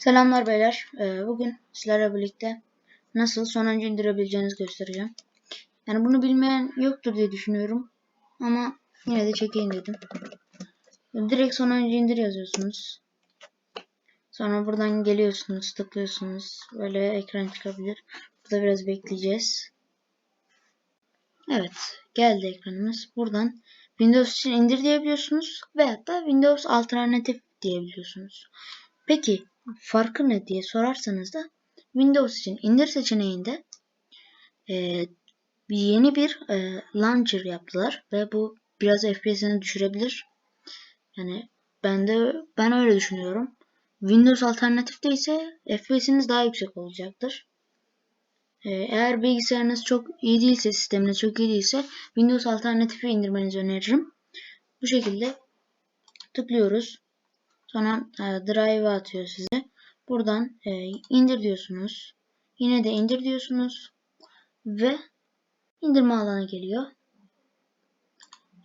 Selamlar beyler. Ee, bugün sizlerle birlikte nasıl sonuncu indirebileceğinizi göstereceğim. Yani bunu bilmeyen yoktur diye düşünüyorum. Ama yine de çekeyim dedim. Direkt sonuncu indir yazıyorsunuz. Sonra buradan geliyorsunuz, tıklıyorsunuz. Böyle ekran çıkabilir. Burada biraz bekleyeceğiz. Evet, geldi ekranımız. Buradan Windows için indir diyebiliyorsunuz veyahut da Windows alternatif diyebiliyorsunuz. Peki farkı ne diye sorarsanız da Windows için indir seçeneğinde e, yeni bir e, launcher yaptılar ve bu biraz FPS'ini düşürebilir. Yani ben de ben öyle düşünüyorum. Windows alternatifte ise FPS'iniz daha yüksek olacaktır. E, eğer bilgisayarınız çok iyi değilse, sisteminiz çok iyi değilse Windows alternatifi indirmenizi öneririm. Bu şekilde tıklıyoruz. Sonra e, drive atıyor size. Buradan e, indir diyorsunuz. Yine de indir diyorsunuz. Ve indirme alanı geliyor.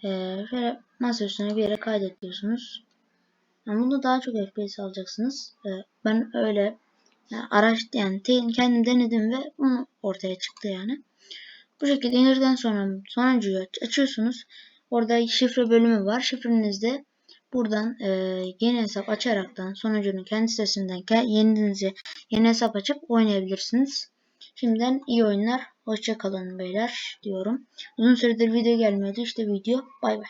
E, şöyle masa üstüne bir yere kaydet diyorsunuz. Yani bunu daha çok FPS alacaksınız. E, ben öyle yani araç yani kendim denedim ve bunu ortaya çıktı yani. Bu şekilde indirdikten sonra sonuncuyu açıyorsunuz. Orada şifre bölümü var. Şifrenizde Buradan e, yeni hesap açaraktan sonucunun kendi sitesinden yeninize yeni hesap açıp oynayabilirsiniz. Şimdiden iyi oyunlar. Hoşça kalın beyler diyorum. Uzun süredir video gelmiyordu. İşte video. Bay bay.